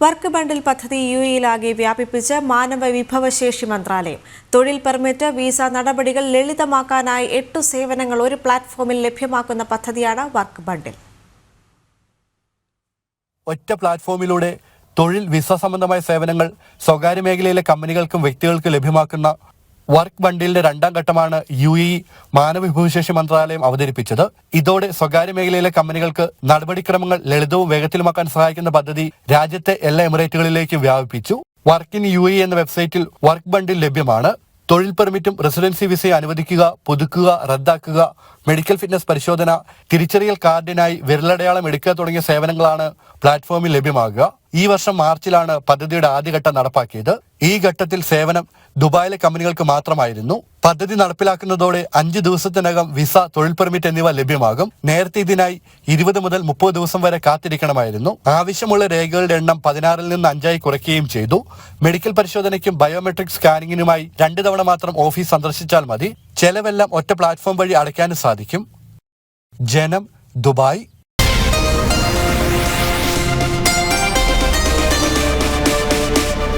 Work ബണ്ടിൽ പദ്ധതി U എയിലാകെ വ്യാപിപ്പിച്ച് മാനവ വിഭവശേഷി മന്ത്രാലയം. തൊഴിൽ പെർമിറ്റ് വിസ നടപടികൾ ലളിതമാക്കാനായി എട്ടു സേവനങ്ങൾ ഒരു പ്ലാറ്റ്ഫോമിൽ ലഭ്യമാക്കുന്ന പദ്ധതിയാണ് വർക്ക് ബണ്ടിൽ. ഒറ്റ പ്ലാറ്റ്ഫോമിലൂടെ തൊഴിൽ വിസ സംബന്ധമായ സേവനങ്ങൾ സ്വകാര്യ മേഖലയിലെ കമ്പനികൾക്കും വ്യക്തികൾക്കും ലഭ്യമാക്കുന്ന വർക്ക് ബണ്ടിലിന്റെ രണ്ടാം ഘട്ടമാണ് യു ഇ മാനവ വിഭവശേഷി മന്ത്രാലയം അവതരിപ്പിച്ചത്. ഇതോടെ സ്വകാര്യ മേഖലയിലെ കമ്പനികൾക്ക് നടപടിക്രമങ്ങൾ ലളിതവും വേഗത്തിലുമാക്കാൻ സഹായിക്കുന്ന പദ്ധതി രാജ്യത്തെ എല്ലാ എമിറേറ്റുകളിലേക്കും വ്യാപിപ്പിച്ചു. വർക്ക് ഇൻ യു ഇ എന്ന വെബ്സൈറ്റിൽ വർക്ക് ബണ്ടിൽ ലഭ്യമാണ്. തൊഴിൽ പെർമിറ്റും റെസിഡൻസി വിസയും അനുവദിക്കുക പുതുക്കുക റദ്ദാക്കുക മെഡിക്കൽ ഫിറ്റ്നസ് പരിശോധന തിരിച്ചറിയൽ കാർഡിനായി വിരലടയാളം എടുക്കുക തുടങ്ങിയ സേവനങ്ങളാണ് പ്ലാറ്റ്ഫോമിൽ ലഭ്യമാകുക. ഈ വർഷം മാർച്ചിലാണ് പദ്ധതിയുടെ ആദ്യഘട്ടം നടപ്പാക്കിയത്. ഈ ഘട്ടത്തിൽ സേവനം ദുബായിലെ കമ്പനികൾക്ക് മാത്രമായിരുന്നു. പദ്ധതി നടപ്പിലാക്കുന്നതോടെ അഞ്ച് ദിവസത്തിനകം വിസ തൊഴിൽ പെർമിറ്റ് എന്നിവ ലഭ്യമാകും. നേരത്തെ ഇതിനായി ഇരുപത് മുതൽ മുപ്പത് ദിവസം വരെ കാത്തിരിക്കണമായിരുന്നു. ആവശ്യമുള്ള രേഖകളുടെ എണ്ണം പതിനാറിൽ നിന്ന് അഞ്ചായി കുറയ്ക്കുകയും ചെയ്തു. മെഡിക്കൽ പരിശോധനയ്ക്കും ബയോമെട്രിക് സ്കാനിങ്ങിനുമായി രണ്ട് തവണ മാത്രം ഓഫീസ് സന്ദർശിച്ചാൽ മതി. ചെലവെല്ലാം ഒറ്റ പ്ലാറ്റ്ഫോം വഴി അടയ്ക്കാനും സാധിക്കും. ജനം ദുബായ്.